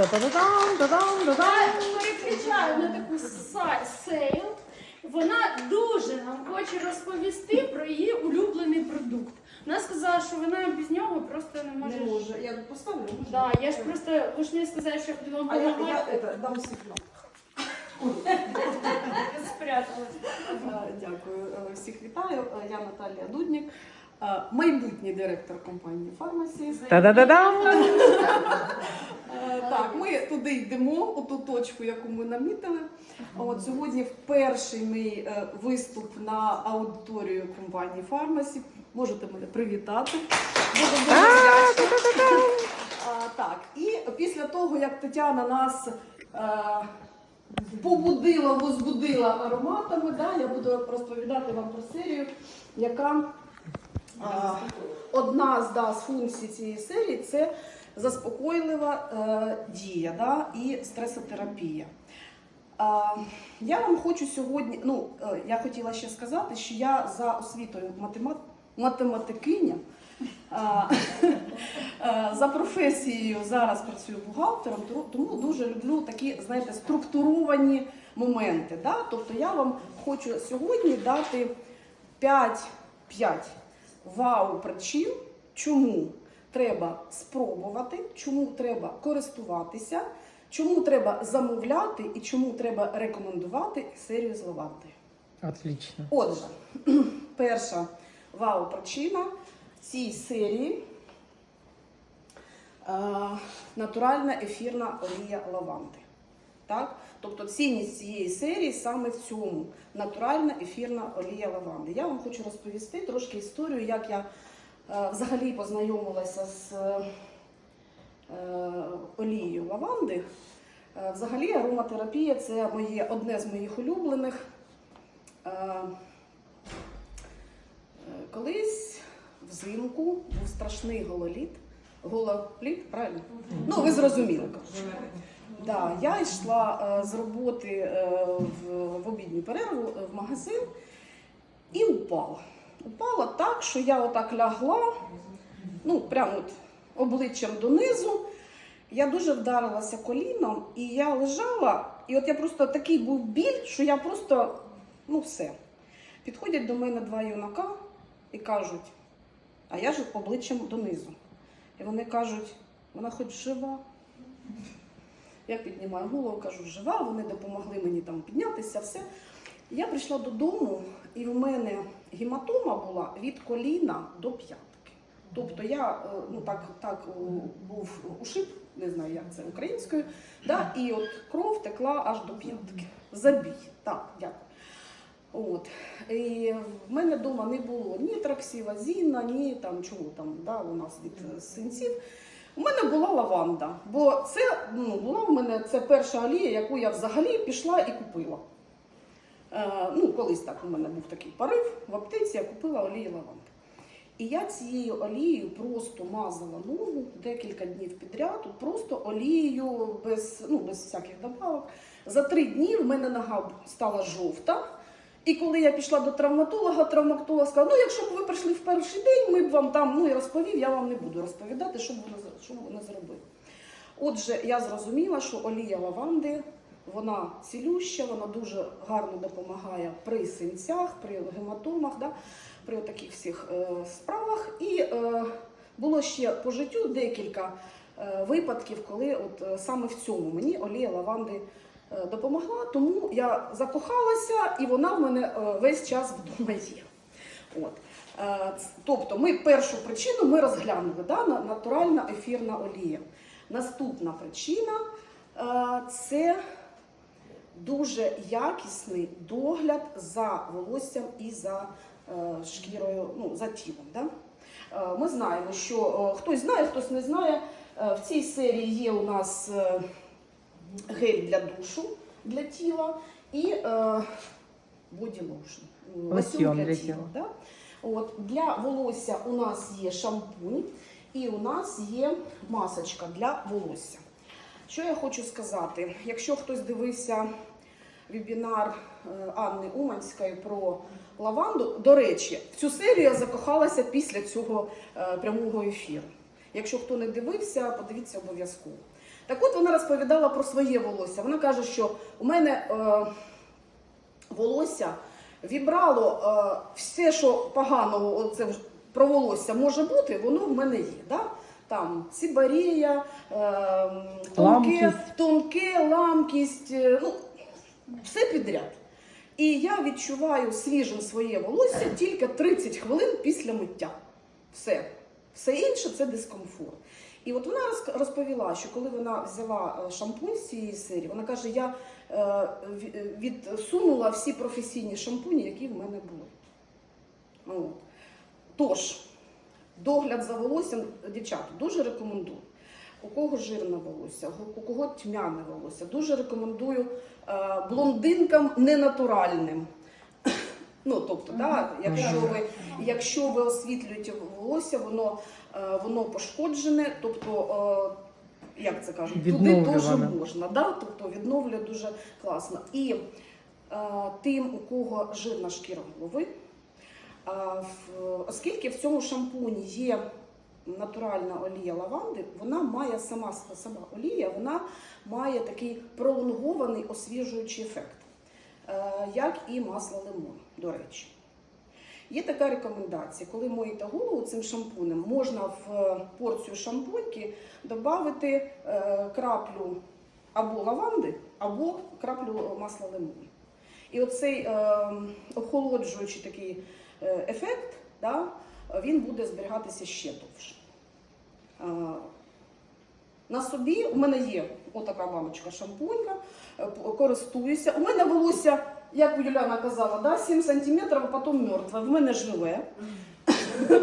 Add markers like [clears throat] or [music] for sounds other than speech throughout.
Та-та-та-дам, та-дам, та-дам. Я переключаю на таку са- сейл. Вона дуже нам хоче розповісти про її улюблений продукт. Вона сказала, що вона без нього просто не може. Не може. Я поставлю. можна? Да, я ж просто ви ж не сказали, що я буду вам А я, я допомагати. это, дам сигнал. Я спряталась. Е, Дякую. Е, Всіх вітаю. Е, Я Наталія Дуднік, майбутній директор компанії Фармасі. Та-да-да-дам. Е, Так, ми туди йдемо, у ту точку, яку ми намітили. От сьогодні перший мій е, виступ на аудиторію компанії Фармасі. Можете мене привітати. Буду дуже вдячна. Так, і після того, як Тетяна нас е, побудила, возбудила ароматами, да, я буду розповідати вам про серію, яка одна з, да, з функцій цієї серії це заспокойлива е, дія да, і стресотерапія. Я вам хочу сьогодні, ну, е, я хотіла ще сказати, що я за освітою математ, математикиня. [laughs] Е, За професією зараз працюю бухгалтером, тому дуже люблю такі, знаєте, структуровані моменти. Да? Тобто я вам хочу сьогодні дати 5, 5 вау причин, чому треба спробувати, чому треба користуватися, чому треба замовляти і чому треба рекомендувати серію з лаванди. Отлично. Отже, [clears throat] перша вау причина в цій серії е, натуральна ефірна олія лаванди. Так? Тобто цінність цієї серії саме в цьому натуральна ефірна олія лаванди. Я вам хочу розповісти трошки історію, як я е, взагалі познайомилася з е, е, олією лаванди. Е, Взагалі ароматерапія це моє, одне з моїх улюблених. Е, Колись взимку був страшний гололіт. Гололіт, правильно? Ну, ви зрозуміли. Да, я йшла е, з роботи е, в, обідню перерву е, в магазин і упала. Упала так, що я отак лягла, ну, прямо от обличчям донизу. Я дуже вдарилася коліном, і я лежала, і от я просто такий був біль, що я просто, ну все. Підходять до мене два юнака і кажуть, а я ж обличчям донизу. І вони кажуть, вона хоч жива. Я піднімаю голову, кажу, жива, вони допомогли мені там піднятися, все. Я прийшла додому, і в мене гематома була від коліна до п'ятки. Тобто я е, ну, так, так був ушиб, не знаю, як це українською, да, і от кров текла аж до п'ятки. Забій. Так, дякую. От. І в мене вдома не було ні траксівазіна, ні там чого там да, у нас від синців. У мене була лаванда, бо це ну, була в мене це перша олія, яку я взагалі пішла і купила. Е, ну, колись так у мене був такий порив в аптеці, я купила олію лаванди. І я цією олією просто мазала ногу декілька днів підряд, просто олією без, ну, без всяких добавок. За три дні в мене нога стала жовта. І коли я пішла до травматолога, травматолог сказав, ну якщо б ви прийшли в перший день, ми б вам там ну і розповів, я вам не буду розповідати, що б вони, що б вони зробили. Отже, я зрозуміла, що олія лаванди вона цілюща, вона дуже гарно допомагає при синцях, при гематомах, да, при таких всіх е, справах. І е, було ще по життю декілька е, випадків, коли от е, саме в цьому мені олія лаванди допомогла. Тому я закохалася, і вона в мене е, весь час вдома є. От. Е, Тобто ми першу причину ми розглянули, да, натуральна ефірна олія. Наступна причина е, це дуже якісний догляд за волоссям і за е, шкірою, ну, за тілом. Да? Е, Ми знаємо, що е, хтось знає, хтось не знає. е, В цій серії є у нас е, гель для душу для тіла і боді лошн. Лосьйон для тіла. Да? От, для волосся у нас є шампунь і у нас є масочка для волосся. Що я хочу сказати? Якщо хтось дивився вебінар е, Анни Уманської про лаванду, до речі, в цю серію я закохалася після цього е, прямого ефіру. Якщо хто не дивився, подивіться обов'язково. Так от вона розповідала про своє волосся. Вона каже, що у мене е, волосся вібрало е, все, що поганого оце про волосся може бути, воно в мене є. Да? Там сибарія, е, тонке, Ламкість. тонке, ламкість, е, ну, все підряд. І я відчуваю свіжим своє волосся тільки 30 хвилин після миття. Все. Все інше це дискомфорт. І от вона розповіла, що коли вона взяла е, шампунь з цієї серії, вона каже: я е, відсунула всі професійні шампуні, які в мене були. От. Тож, догляд за волоссям, дівчата, дуже рекомендую. У кого жирне волосся, у кого тьмяне волосся. Дуже рекомендую е, блондинкам ненатуральним. Ну, тобто, да, якщо ви, якщо ви освітлюєте волосся, воно, е, воно пошкоджене, тобто, е, як це кажуть, туди дуже можна, да? тобто відновлює дуже класно. І е, тим, у кого жирна шкіра голови, е, в- оскільки в цьому шампуні є натуральна олія лаванди, вона має сама, сама олія, вона має такий пролонгований освіжуючий ефект, як і масло лимон, до речі. Є така рекомендація, коли моєте голову цим шампунем, можна в е, порцію шампуньки додати е, краплю або лаванди, або краплю масла лимону. І оцей е, охолоджуючий такий е, ефект, да, він буде зберігатися ще довше. Е, на собі у мене є отака баночка шампунька, е, користуюся. У мене волосся, як Юляна казала, да, 7 см, а потім мертве. В мене живе. [laughs]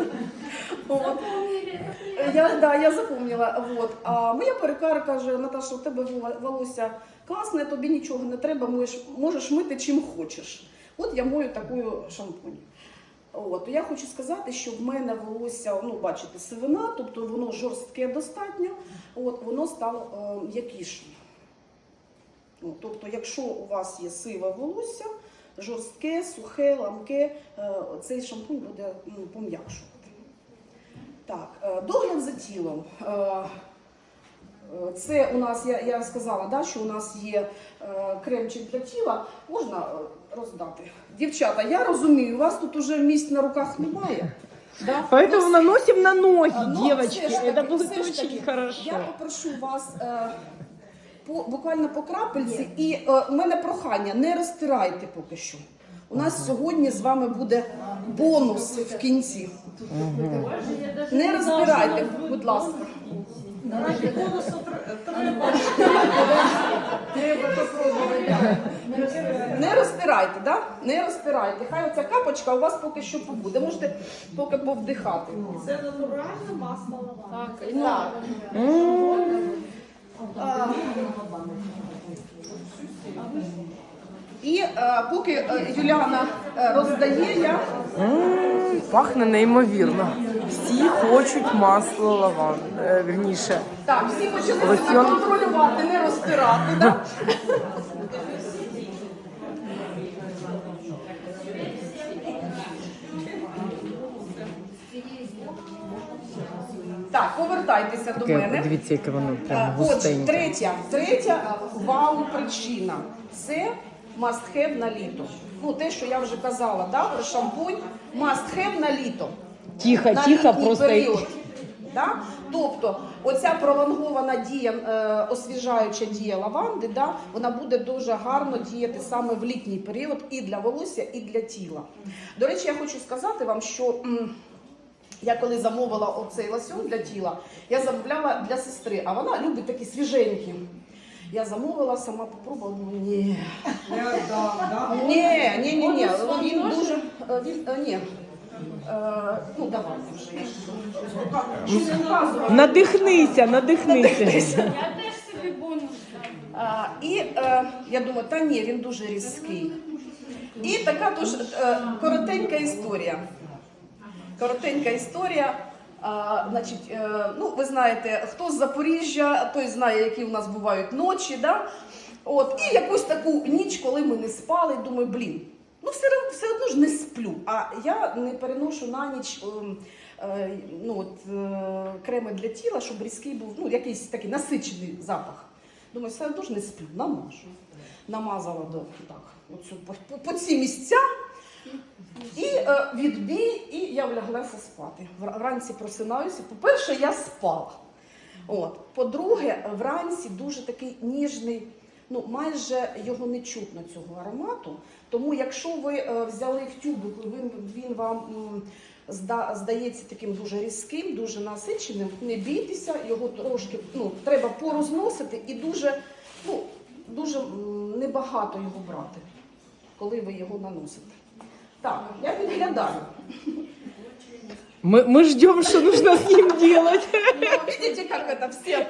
Я, да, я запомнила. Вот. А моя перекар каже, Наташа, у тебе воло- волосся класне, тобі нічого не треба, можеш, можеш мити чим хочеш. От я мою такою шампунь. От, я хочу сказати, що в мене волосся, ну, бачите, сивина, тобто воно жорстке достатньо, от, воно стало е, м'якішим. От, тобто, якщо у вас є сиве волосся, жорстке, сухе, ламке, е, цей шампунь буде ну, пом'якшувати. Так, е, догляд за тілом. Е, Це у нас, я, я сказала, да, що у нас є е, кремчик для тіла, можна е, роздати. Дівчата, я розумію, у вас тут уже місць на руках немає. Да? Поэтому Ну, наносим на ноги, а, ну, девочки. таки, Это будет очень таки, хорошо. Я попрошу вас е, по, буквально по крапельці, і е, у мене прохання, не розтирайте поки що. У нас сьогодні з вами буде бонус в кінці. Не розбирайте, будь ласка. Не розтирайте, да? Не розтирайте. Хай оця капочка у вас поки що побуде. Можете поки повдихати. Це натуральне масло лаванди. Так. А, І е, поки е, Юліана е, роздає, я м, Пахне неймовірно. Всі хочуть масло лаван. Е, Вірніше. так, всі почали себе контролювати, не розтирати. Да? Так, повертайтеся до Таке, мене. Дивіться, яке воно Е, прям Отже, густеньке. третя, третя вау причина це must have на літо. Ну, те, що я вже казала, да, про шампунь must have на літо. Тихо, на тихо, літній просто період. Да? Тобто, оця пролонгована дія, е, освіжаюча дія лаванди, да, вона буде дуже гарно діяти саме в літній період і для волосся, і для тіла. До речі, я хочу сказати вам, що. м, я коли замовила оцей лосьон для тіла, я замовляла для сестри, а вона любить такі свіженькі. Я замовила, сама попробувала, думаю, ні. Ні, ні, ні, ні. Він дуже. е, Він, е, ні. Ну, давайте вже. я ж щось показувала. Надихнися, надихнися. Я теж собі бонус. А, і е, я думаю, та ні, він дуже різкий. І така дуже е, коротенька історія. Коротенька історія. А, значить, е, ну, ви знаєте, хто з Запоріжжя, той знає, які у нас бувають ночі. Да? От, і якусь таку ніч, коли ми не спали, думаю, блін, ну все, все одно ж не сплю. А я не переношу на ніч ем, е, ну, от, е, креми для тіла, щоб різкий був, ну, якийсь такий насичений запах. Думаю, все одно ж не сплю, намажу. Намазала до так, оцю, по, по, ці місця. І е, відбій, і я вляглася спати. Вранці просинаюся. По-перше, я спала. От. По-друге, вранці дуже такий ніжний, ну майже його не чутно цього аромату. Тому, якщо ви е, взяли в тюбик, він, він вам здається таким дуже різким, дуже насиченим, не бійтеся, його трошки ну, треба порозносити і дуже, ну, дуже небагато його брати, коли ви його наносите. Так, я підглядаю. Мы, мы ждем, что нужно с ним делать. Ну, видите, как это все.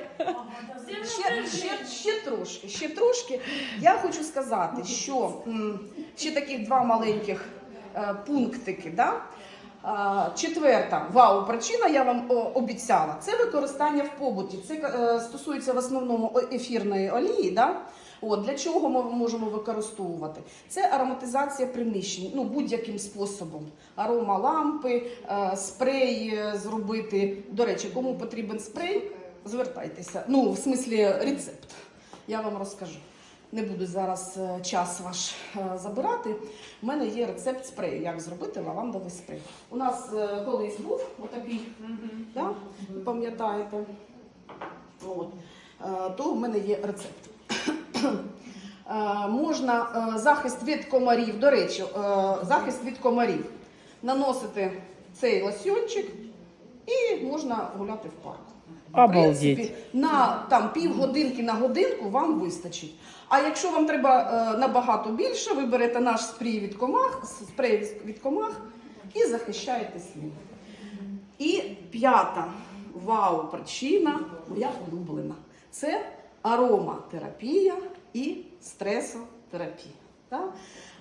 Ще, ще, ще трошки, ще трошки. Я хочу сказати, що м, ще таких два маленьких е, пунктики. Да? А, Четверта вау-причина, я вам о, обіцяла, це використання в побуті. Це е, стосується в основному о- ефірної олії. Да? От, для чого ми можемо використовувати? Це ароматизація приміщень, ну будь-яким способом. Арома лампи, е, спрей е, зробити. До речі, кому потрібен спрей, звертайтеся. Ну, в смислі рецепт. Я вам розкажу. Не буду зараз е, час ваш забирати. У мене є рецепт спрею, як зробити лавандовий спрей. У нас колись був отакий, да? пам'ятаєте? От. То в мене є рецепт. Е, Можна е, захист від комарів, до речі, е, захист від комарів. Наносити цей лосьончик і можна гуляти в парку. В принципі, на там півгодинки на годинку вам вистачить. А якщо вам треба набагато більше, ви берете наш спрей від комах, спрей від- комах і захищаєтесь ним. І п'ята вау причина, моя улюблена, це ароматерапія і стресотерапія. Так?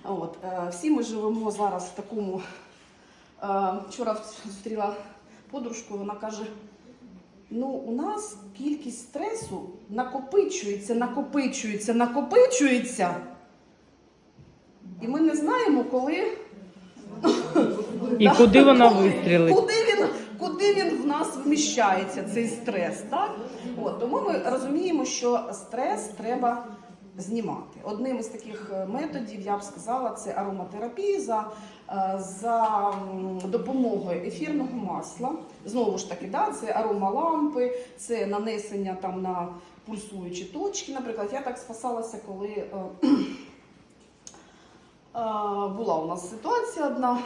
От, е, всі ми живемо зараз в такому. Е, вчора зустріла подружку, вона каже: ну, у нас кількість стресу накопичується, накопичується, накопичується. І ми не знаємо, коли І куди вона вистрілить? Куди він, куди він в нас вміщається, цей стрес? Так? От, тому ми розуміємо, що стрес треба знімати. Одним із таких е, методів, я б сказала, це ароматерапія за, е, за допомогою ефірного масла. Знову ж таки, да, це аромалампи, це нанесення там на пульсуючі точки. Наприклад, я так спасалася, коли. е, [clears throat] Була у нас ситуація одна.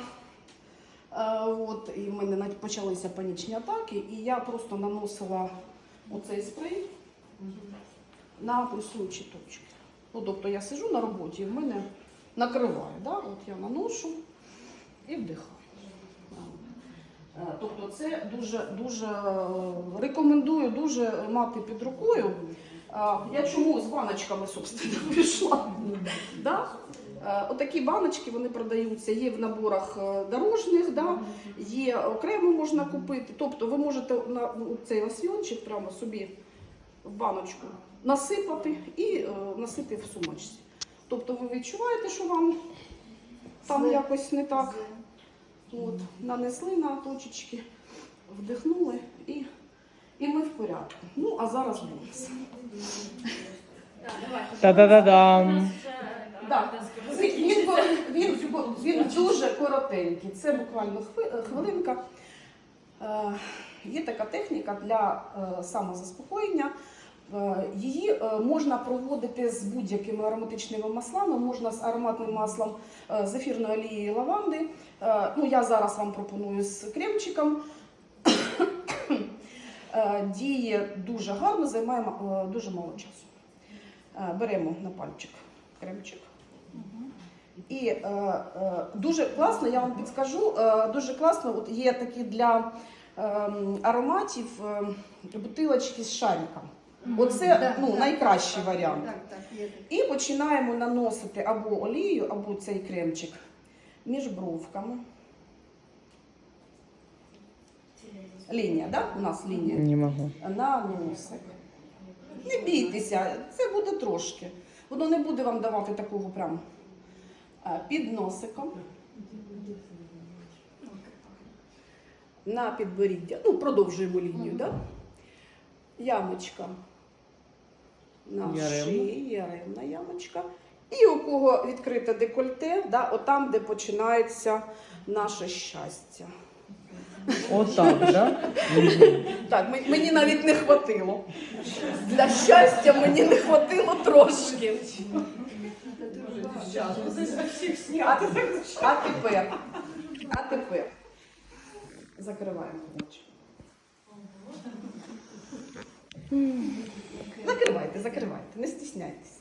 Е, От, і в мене почалися панічні атаки, і я просто наносила оцей спрей на пульсуючі точки. Ну, тобто я сижу на роботі і в мене накриває. Да? От я наношу і вдихаю. Е, Тобто це дуже, дуже е, рекомендую дуже мати під рукою. Я чому з баночками, собственно, [laughs] прийшла? Да? Е, Отакі баночки вони продаються, є в наборах е, дорожніх, да? є окремо можна купити. Тобто ви можете на цей лосьйончик прямо собі в баночку насипати і е, носити в сумочці. Тобто ви відчуваєте, що вам там якось не так. От, нанесли на точечки, вдихнули і, і ми в порядку. Ну, а зараз бонус. Та-да-да-дам. Він, він, він, дуже коротенький. Це буквально хвилинка. Е, Є така техніка для е, самозаспокоєння. Е, Її можна проводити з будь-якими ароматичними маслами, можна з ароматним маслом з ефірної олії лаванди. Ну, я зараз вам пропоную з кремчиком. Діє дуже гарно, займає дуже мало часу. Беремо на пальчик кремчик. І е, е, дуже класно, я вам підскажу, е, дуже класно, от є такі для е, ароматів е, бутилочки з шариком. Оце ну, найкращий варіант. І починаємо наносити або олію, або цей кремчик між бровками. Лінія, так? Да? У нас лінія Не можу. на носик. Не бійтеся, це буде трошки. Воно не буде вам давати такого прям під носиком. на підборіддя. Ну, продовжуємо лінію, да? Ямочка на шиї, яремна ямочка. І у кого відкрите декольте, да, отам, де починається наше щастя. Отак, да? Так, мені навіть не хватило. Для щастя мені не хватило трошки. А, а тепер, а тепер закриваємо очі. Закривайте, закривайте, не стісняйтесь.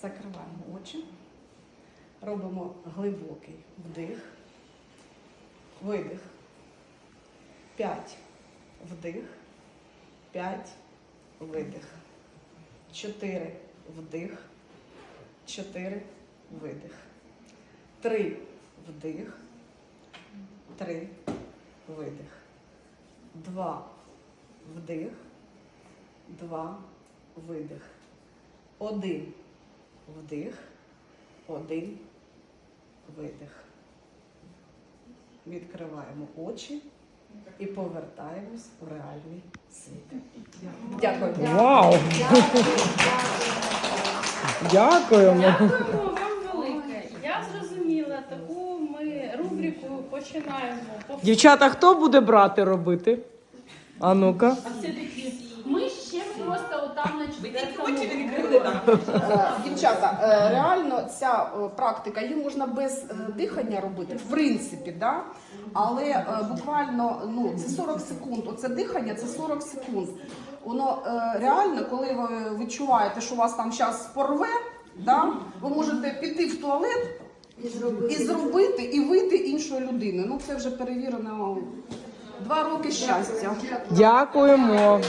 Закриваємо очі. Робимо глибокий вдих, видих. П'ять. Вдих. П'ять. Видих. Чотири. Вдих. Чотири. Видих. Три. Вдих. Три. Видих. Два. Вдих. Два. Видих. Один. Вдих. Один. Видих. Відкриваємо очі і повертаємось у реальний світ. Дякую. Вау! Дякуємо. Дякуємо вам велике. Я зрозуміла, таку ми рубрику починаємо. Дівчата, хто буде брати робити? А ну-ка. Ми ще просто отам на четвертому. Дівчата, е, реально ця е, практика, її можна без е, дихання робити, в принципі, да? але е, буквально ну, це 40 секунд. Оце дихання це 40 секунд. Воно е, реально, коли ви відчуваєте, що у вас там зараз порве, да? ви можете піти в туалет і зробити, і вийти іншої людини. Ну це вже перевірено два роки щастя. Дякуємо.